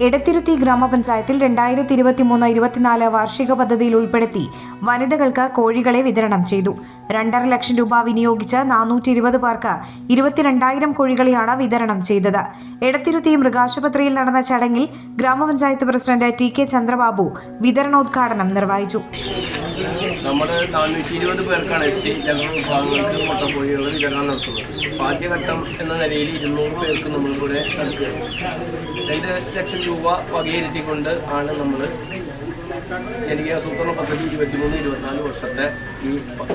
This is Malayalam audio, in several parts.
എടത്തിരുത്തി ഗ്രാമപഞ്ചായത്തിൽ രണ്ടായിരത്തി ഇരുപത്തിമൂന്ന് ഇരുപത്തിനാല് വാർഷിക പദ്ധതിയിൽ ഉൾപ്പെടുത്തി വനിതകൾക്ക് കോഴികളെ വിതരണം ചെയ്തു. രണ്ടര ലക്ഷം രൂപ വിനിയോഗിച്ച് നാനൂറ്റി ഇരുപത് പേർക്ക് ഇരുപത്തിരണ്ടായിരം കോഴികളെയാണ് വിതരണം ചെയ്തത്. എടത്തിരുത്തി മൃഗാശുപത്രിയിൽ നടന്ന ചടങ്ങിൽ ഗ്രാമപഞ്ചായത്ത് പ്രസിഡന്റ് ടി കെ ചന്ദ്രബാബു വിതരണോദ്ഘാടനം നിർവഹിച്ചു. നമ്മൾ നാനൂറ്റി ഇരുപത് പേർക്കാണ് എസ് സി ജനറൽ വിഭാഗങ്ങൾക്ക് മുട്ടക്കോഴികൾ വിതരണം നടത്തുന്നത്. അപ്പോൾ ആദ്യഘട്ടം എന്ന നിലയിൽ ഇരുന്നൂറ് പേർക്ക് നമ്മളിവിടെ നടക്കുക രണ്ട് ലക്ഷം രൂപ വകയിരുത്തിക്കൊണ്ട് ആണ് നമ്മൾ ജനകീയാസൂത്രണ പദ്ധതി ഇരുപത്തിമൂന്ന് ഇരുപത്തിനാല് വർഷത്തെ ഈ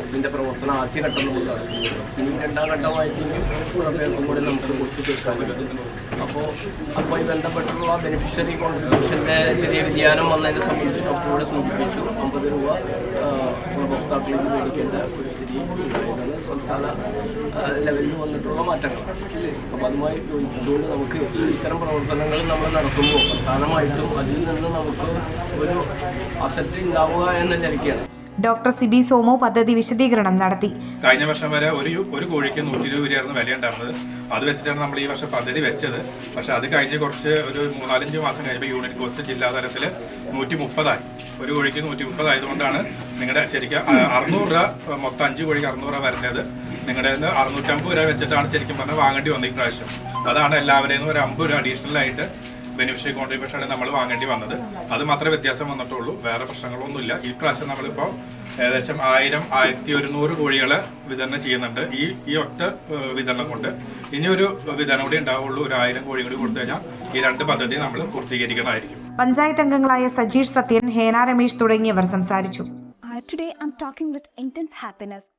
ഇതിന്റെ പ്രവർത്തനം ആദ്യഘട്ടം നമ്മൾ നടത്തുന്നത്. ഇനി രണ്ടാം ഘട്ടമായിട്ട് ഇനി കുറെ പേർക്കും കൂടെ നമുക്ക് കൊടുത്തു തീർക്കാൻ പറ്റും. അപ്പോൾ അതുമായി ബന്ധപ്പെട്ടുള്ള ബെനിഫിഷ്യറി കോൺട്രിബ്യൂഷന്റെ ചെറിയ വ്യതിയാനം വന്നതിനെ സംബന്ധിച്ച് ഡോക്ടറോട് സൂചിപ്പിച്ചു. അമ്പത് രൂപ ആ, ഉപഭോക്താക്കളിൽ നിന്ന് മേടിക്കേണ്ട ഒരു സ്ഥിതി ഉണ്ടായിരുന്നത് സംസ്ഥാന ലെവലിൽ വന്നിട്ടുള്ള മാറ്റങ്ങൾ. അപ്പം അതുമായി യോജിച്ചുകൊണ്ട് നമുക്ക് ഇത്തരം പ്രവർത്തനങ്ങൾ നമ്മൾ നടത്തുമ്പോൾ പ്രധാനമായിട്ടും അതിൽ നിന്ന് നമുക്ക് ഒരു അസറ്റ് ഉണ്ടാവുക എന്ന നിലയ്ക്കാണ് ഡോക്ടർ സിബി സോമു പദ്ധതി വിശദീകരണം നടത്തി. കഴിഞ്ഞ വർഷം വരെ ഒരു ഒരു കോഴിക്ക് നൂറ്റി ഇരുപത് രൂപയായിരുന്നു വില ഉണ്ടായിരുന്നത് അത് വെച്ചിട്ടാണ് നമ്മൾ ഈ വർഷം പദ്ധതി വെച്ചത്. പക്ഷെ അത് കഴിഞ്ഞ് കുറച്ച് ഒരു മൂന്നാലഞ്ച് മാസം കഴിയുമ്പോൾ യൂണിറ്റ് കോസ്റ്റ് ജില്ലാ തലത്തിൽ നൂറ്റി മുപ്പതായി ഒരു കോഴിക്ക് നൂറ്റി മുപ്പതായതുകൊണ്ടാണ് നിങ്ങളുടെ ശരിക്കും അറുന്നൂറ് രൂപ മൊത്തം അഞ്ച് കോഴിക്ക് അറുന്നൂറ് രൂപ വരുന്നത് നിങ്ങളുടെ അറുന്നൂറ്റമ്പത് രൂപ വെച്ചിട്ടാണ് ശരിക്കും പറഞ്ഞാൽ വാങ്ങേണ്ടി വന്നത് ഈ പ്രാവശ്യം അതാണ് എല്ലാവരെയും ഒരു അമ്പത് രൂപ അഡീഷണൽ ആയിട്ട് ബെനിഫിഷ്യറി കോൺട്രിബ്യൂഷൻ ആണ് നമ്മൾ വാങ്ങേണ്ടി വന്നത്. അത് മാത്രമേ വ്യത്യാസം വന്നിട്ടുള്ളൂ. വേറെ പ്രശ്നങ്ങളൊന്നുമില്ല. ഈ പ്രാവശ്യം നമ്മളിപ്പോൾ ഏകദേശം ആയിരം ആയിരത്തി ഒരുന്നൂറ് കോഴികളെ വിതരണം ചെയ്യുന്നുണ്ട്. ഈ ഈ ഒറ്റ വിതരണം കൊണ്ട്. ഇനിയൊരു വിതരണം കൂടി ഉണ്ടാവുള്ളൂ. ഒരു ആയിരം കോഴി കൂടി കൊടുത്തു കഴിഞ്ഞാൽ ഈ രണ്ട് പദ്ധതി നമ്മൾ പൂർത്തീകരിക്കണമായിരിക്കും പഞ്ചായത്ത് അംഗങ്ങളായ സജീഷ് സത്യൻ ഹേന രമേശ് തുടങ്ങിയവർ സംസാരിച്ചു. Today today, I'm talking with intense happiness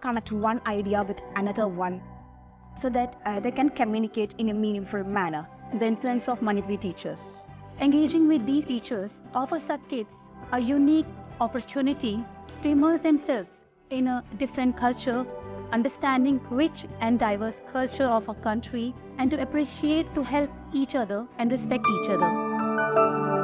connect one idea with another one so that uh, they can communicate in a meaningful manner. the influence of Manipuri teachers. Engaging with these teachers offers our kids a unique opportunity to immerse themselves in a different culture, understanding rich and diverse culture of our country, and to appreciate to help each other and respect each other.